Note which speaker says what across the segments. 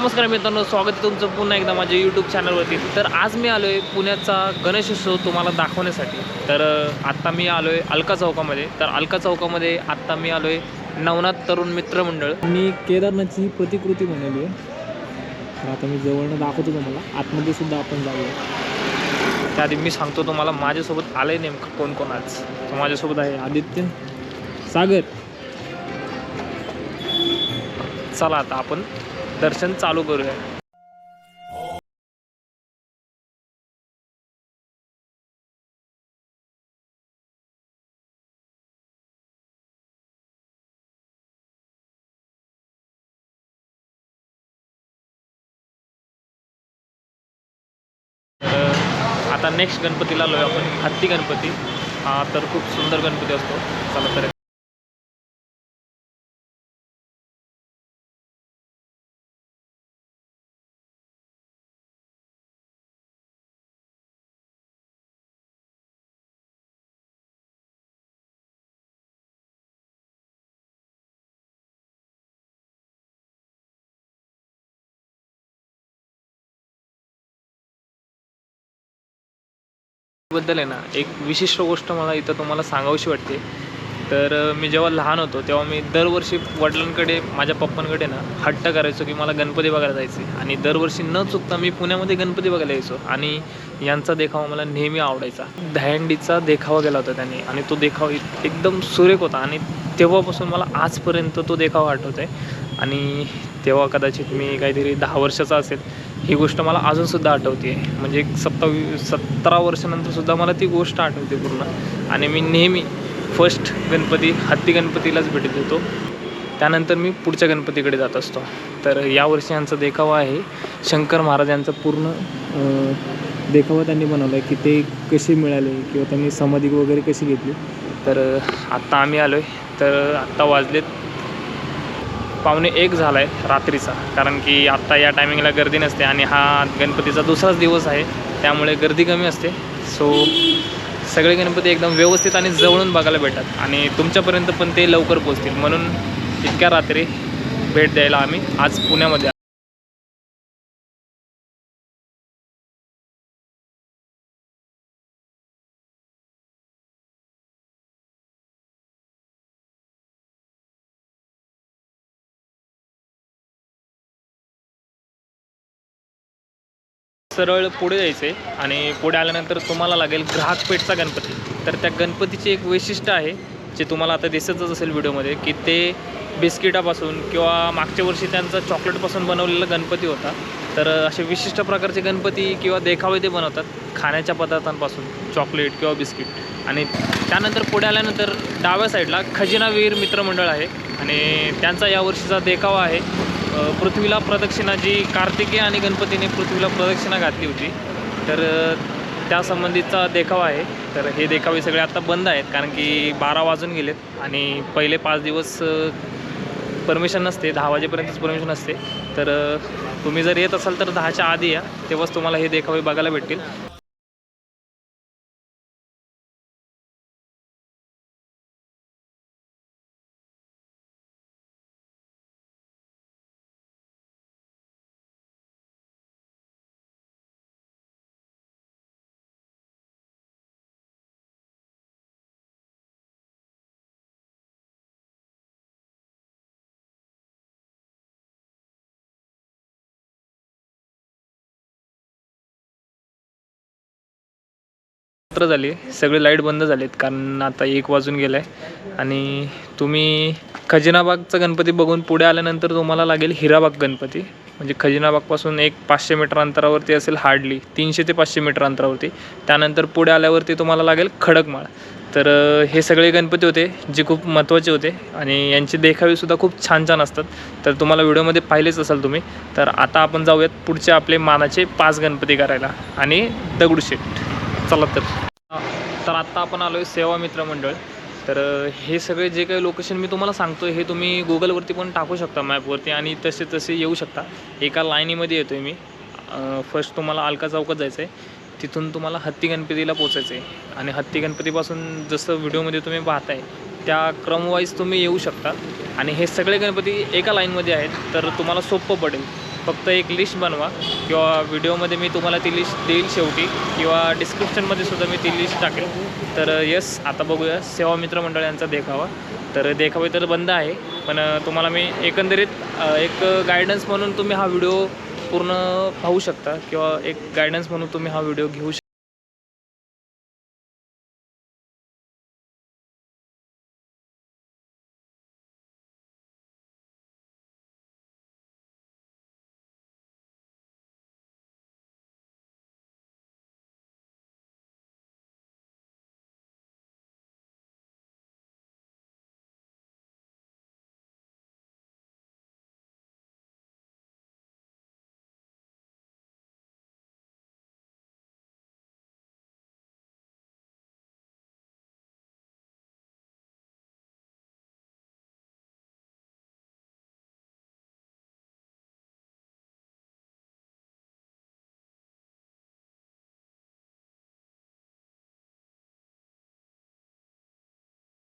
Speaker 1: नमस्कार मित्रांनो स्वागत आहे तुमचं पुन्हा एकदा माझ्या यूट्यूब चॅनलवरती तर आज मी आलो आहे पुण्याचा गणेशोत्सव तुम्हाला दाखवण्यासाठी. तर आत्ता मी आलो आहे अलका चौकामध्ये. तर अलका चौकामध्ये आत्ता मी आलो आहे नवनाथ तरुण मित्रमंडळ
Speaker 2: मी केदारनाथची प्रतिकृती बनवली आहे. तर आता मी जवळनं दाखवतो तुम्हाला. आतमध्ये सुद्धा आपण जाऊया.
Speaker 1: त्याआधी मी सांगतो तुम्हाला माझ्यासोबत आलं आहे नेमकं कोण कोण आज. माझ्यासोबत आहे
Speaker 2: आदित्य. सागर.
Speaker 1: चला आता आपण दर्शन चालू करूया. आता नेक्स्ट गणपतीला आलोय आपण हत्ती गणपती. हा तर खूप सुंदर गणपती असतो. चला तर. बद्दल आहे ना एक विशिष्ट गोष्ट मला इथं तुम्हाला सांगावीशी वाटते. तर मी जेव्हा लहान होतो तेव्हा मी दरवर्षी वडिलांकडे माझ्या पप्पांकडे ना हट्ट करायचो की मला गणपती बघायला जायचे आणि दरवर्षी न चुकता मी पुण्यामध्ये गणपती बघायला यायचो. आणि यांचा देखावा मला नेहमी आवडायचा. दहंडीचा देखावा गेला होता त्यांनी. आणि तो देखावा एकदम सुरेख होता. आणि तेव्हापासून मला आजपर्यंत तो देखावा आठवत आहे आणि तेव्हा कदाचित मी काहीतरी दहा वर्षाचा असेल ही गोष्ट मला अजूनसुद्धा आठवते म्हणजे एक सत्तावी सतरा वर्षानंतरसुद्धा मला ती गोष्ट आठवते पूर्ण. आणि मी नेहमी फर्स्ट गणपती हत्ती गणपतीलाच भेट देतो त्यानंतर मी पुढच्या गणपतीकडे जात असतो. तर यावर्षी यांचा देखावा आहे. शंकर महाराज यांचा पूर्ण
Speaker 2: देखावा त्यांनी बनवला आहे की ते कसे मिळाले किंवा त्यांनी समाधी वगैरे कशी घेतली.
Speaker 1: तर आत्ता आम्ही आलो आहे तर आत्ता वाजलेत पावणे एक झाला आहे रात्रीचा. कारण की आत्ता या टायमिंगला गर्दी नसते आणि हा गणपतीचा दुसराच दिवस आहे. त्यामुळे गर्दी कमी असते. सो सगळे गणपती एकदम व्यवस्थित आणि जवळून बघायला भेटतात. आणि तुमच्यापर्यंत पण ते लवकर पोचतील म्हणून इतक्या रात्री भेट द्यायला आम्ही आज पुण्यामध्ये सरळ पुढे जायचं आहे आणि पुढे आल्यानंतर तुम्हाला लागेल ग्राहकपेठचा गणपती. तर त्या गणपतीचे एक वैशिष्ट्य आहे जे तुम्हाला आता दिसतच असेल व्हिडिओमध्ये की ते बिस्किटापासून किंवा मागच्या वर्षी त्यांचा चॉकलेटपासून बनवलेला गणपती होता. तर असे विशिष्ट प्रकारचे गणपती किंवा देखावे ते बनवतात खाण्याच्या पदार्थांपासून चॉकलेट किंवा बिस्किट. आणि त्यानंतर पुढे आल्यानंतर डाव्या साईडला खजिनावीर मित्रमंडळ आहे. आणि त्यांचा यावर्षीचा देखावा आहे. पृथ्वीला प्रदक्षिणा जी कार्तिकेय आणि गणपतीने पृथ्वीला प्रदक्षिणा घातली होती तर त्यासंबंधीचा त्या देखावा आहे. तर हे देखावे सगळे आता बंद आहेत कारण की बारा वाजून गेलेत आणि पहिले पाच दिवस परमिशन नसते दहा वाजेपर्यंतच परमिशन असते. तर तुम्ही जर येत असाल तर दहाच्या आधी या तेव्हाच तुम्हाला हे देखावे बघायला भेटतील. रात्र झाली. सगळे लाइट बंद झालेत कारण आता एक वाजून गेलं आहे आणि तुम्ही खजिनाबागचा गणपती बघून पुढे आल्यानंतर तुम्हाला लागेल हिराबाग गणपती. म्हणजे खजिनाबागपासून एक पाचशे मीटर अंतरावरती असेल हार्डली तीनशे ते पाचशे मीटर अंतरावरती. त्यानंतर पुढे आल्यावरती तुम्हाला लागेल खडकमाळ. तर हे सगळे गणपती होते जे खूप महत्त्वाचे होते आणि यांचे देखावेसुद्धा खूप छान छान असतात. तर तुम्हाला व्हिडिओमध्ये पाहिलेच असाल तुम्ही. तर आता आपण जाऊयात पुढचे आपले मानाचे पाच गणपती करायला. आणि दगडूशेठ. चला तर. तर आत्ता आपण आलो आहे सेवा मित्र मंडळ. तर हे सगळे जे काही लोकेशन मी तुम्हाला सांगतो हे तुम्ही गुगलवरती पण टाकू शकता मॅपवरती आणि तसे तसे येऊ शकता. एका लाईनीमध्ये येतो आहे मी. फर्स्ट तुम्हाला अलका चौकात जायचं आहे तिथून तुम्हाला हत्ती गणपतीला पोचायचं आहे आणि हत्ती गणपतीपासून जसं व्हिडिओमध्ये तुम्ही पाहताय त्या क्रमवाईज तुम्ही येऊ शकता. आणि हे सगळे गणपती एका लाईनमध्ये आहेत. तर तुम्हाला सोपं पडेल. फक्त एक लिस्ट बनवा किंवा व्हिडिओमध्ये मी तुम्हाला ती लिस्ट देईल शेवटी किंवा डिस्क्रिप्शनमध्ये सुद्धा मी ती लिस्ट टाकेल. तर यस आता बघूया. सेवा मित्र मंडळ यांचा देखावा. तर देखावे तर बंद आहे पण तुम्हाला मी एकंदरीत एक गायडन्स म्हणून तुम्ही हा व्हिडिओ पूर्ण पाहू शकता किंवा एक गायडन्स म्हणून तुम्ही हा व्हिडिओ घेऊ शकता.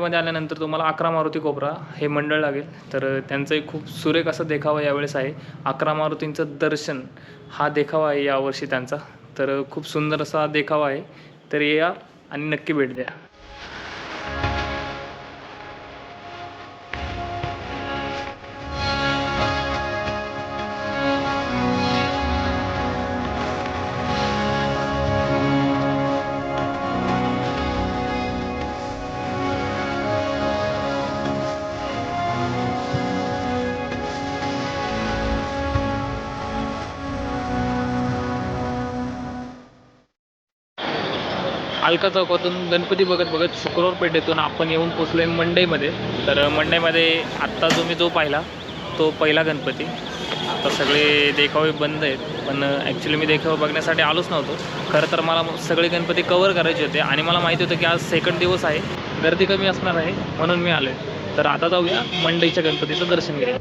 Speaker 1: मध्ये आल्यानंतर तुम्हाला अकरा मारुती कोपरा हे मंडळ लागेल. तर त्यांचंही खूप सुरेख असा देखावा यावेळेस आहे. अकरा मारुतींचं दर्शन हा देखावा आहे यावर्षी त्यांचा. तर खूप सुंदर असा देखावा आहे. तर या आणि नक्की भेट द्या. अलका चौकातून गणपती बघत बघत शुक्रवार पेठेतून आपण येऊन पोचलो मंडईमध्ये. तर मंडईमध्ये आत्ता जो मी जो पाहिला तो पहिला गणपती. आता सगळे देखावे बंद आहेत पण ॲक्च्युली मी देखावे बघण्यासाठी आलोच नव्हतो. खरं तर मला सगळे गणपती कवर करायचे होते आणि मला माहिती होतं की आज सेकंड दिवस आहे. गर्दी कमी असणार आहे म्हणून मी आलो आहे तर आता जाऊया मंडईच्या गणपतीचं दर्शन घ्या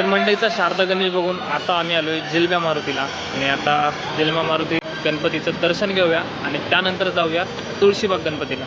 Speaker 1: तर मंडईचा शारदा गणेश बघून आता आम्ही आलो आहे जिलब्या मारुतीला. आणि आता जिलब्या मारुती गणपतीचं दर्शन घेऊया आणि त्यानंतर जाऊया तुळशीबाग गणपतीला.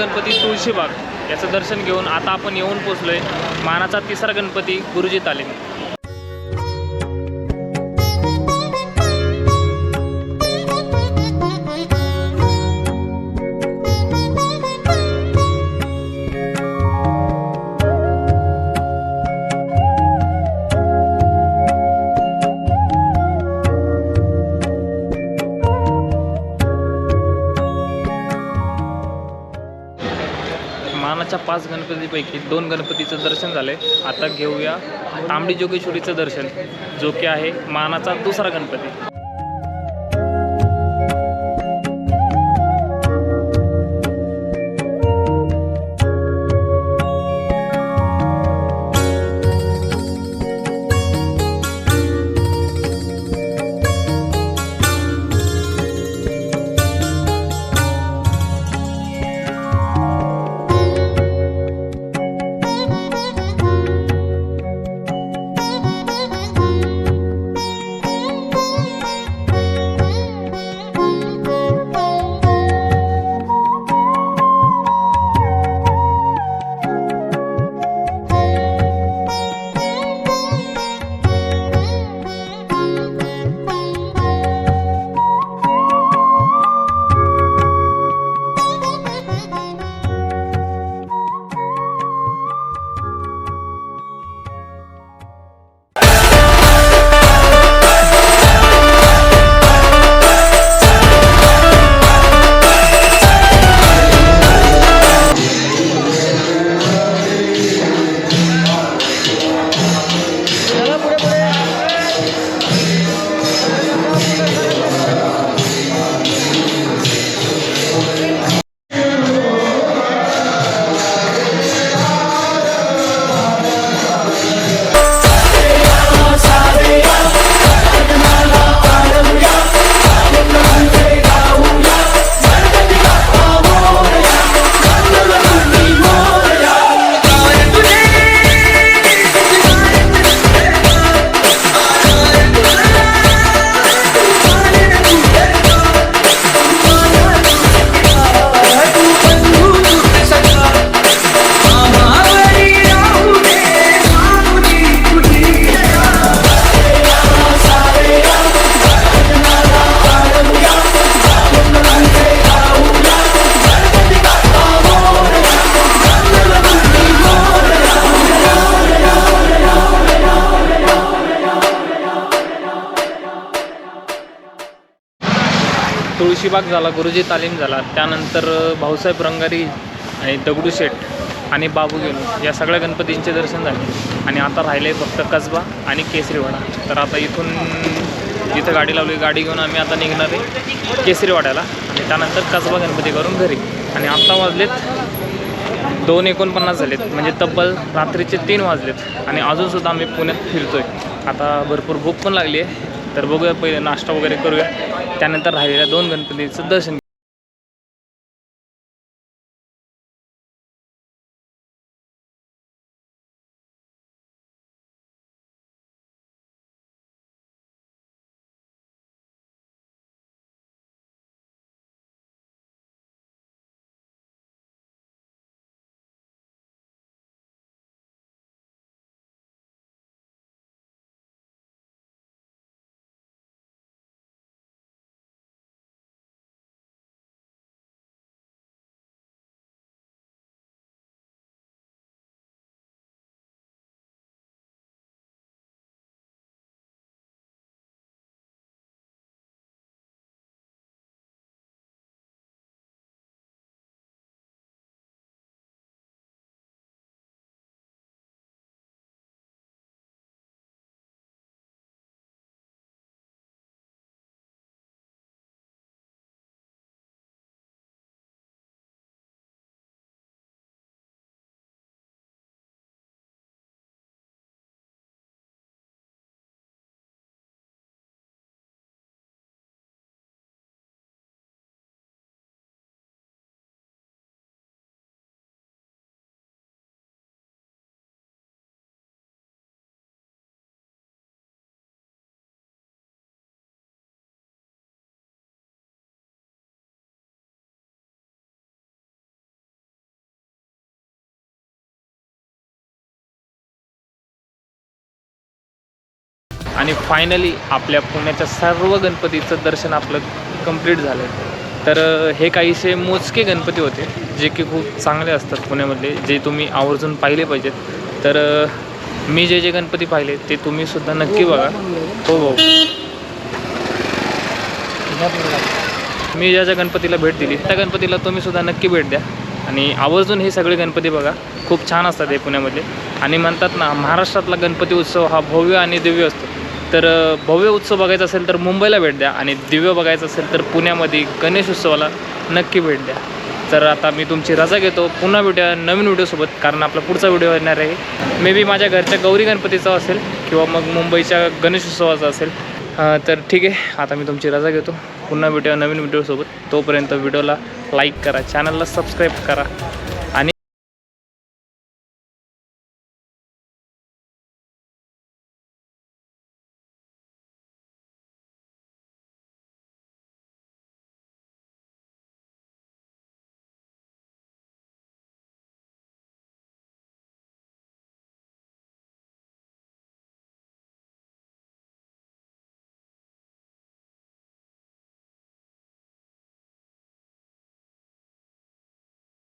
Speaker 1: गणपती तुळशीबाग याचं दर्शन घेऊन आता आपण येऊन पोचलोय मानाचा तिसरा गणपती गुरुजी तालीम. गणपतीपैकी दोन गणपतीचं दर्शन झालंय. आता घेऊया तांबडी जोगेश्वरीचं दर्शन जो की आहे मानाचा दुसरा गणपती. अलिबाग झाला गुरुजी तालीम झाला त्यानंतर भाऊसाहेब रंगारी आणि दगडूशेठ आणि बाबू गेलो. या सगळ्या गणपतींचे दर्शन झाले. आणि आता राहिले फक्त कसबा आणि केसरीवाडा. तर आता इथून जिथं गाडी लावली गाडी घेऊन आम्ही आता निघणार आहे केसरीवाड्याला. आणि त्यानंतर कसबा गणपती करून घरी. आणि आत्ता वाजलेत दोन एकोणपन्नास झालेत. म्हणजे तब्बल रात्रीचे तीन वाजलेत. आणि अजूनसुद्धा आम्ही पुण्यात फिरतो आहे आता भरपूर भूक पण लागली आहे. तर बघूया पहिले नाश्ता वगैरे करूया. त्यानंतर राहिलेल्या दोन गणपतीचं दर्शन आणि फायनली आपल्या पुण्याच्या सर्व गणपतीचं दर्शन आपलं कंप्लीट झालं तर हे काहीसे मोजके गणपती होते जे की खूप चांगले असतात पुण्यामधले जे तुम्ही आवर्जून पाहिले पाहिजेत. तर मी जे जे गणपती पाहिले ते तुम्ही सुद्धा नक्की बघा. हो हो. मी ज्या ज्या गणपतीला भेट दिली त्या गणपतीला तुम्ही सुद्धा नक्की भेट द्या. आणि आवर्जून हे सगळे गणपती बघा. खूप छान असतात हे पुण्यामध्ये आणि म्हणतात ना महाराष्ट्रातला गणपती उत्सव हा भव्य आणि दिव्य असतो. तर भव्य उत्सव बघायचा असेल तर मुंबईला भेट द्या आणि दिव्य बघायचं असेल तर पुण्यामध्ये गणेश उत्सवाला नक्की भेट द्या. तर आता मी तुमची रजा घेतो. पुन्हा भेटूया नवीन व्हिडिओसोबत कारण आपला पुढचा व्हिडिओ येणार आहे. मे बी माझ्या घरच्या गौरी गणपतीचा असेल किंवा मग मुंबईच्या गणेश उत्सवाचा असेल. तर ठीक आहे. आता मी तुमची रजा घेतो. पुन्हा भेटूया नवीन व्हिडिओसोबत. तोपर्यंत व्हिडिओला लाईक करा. चॅनलला सबस्क्राईब करा.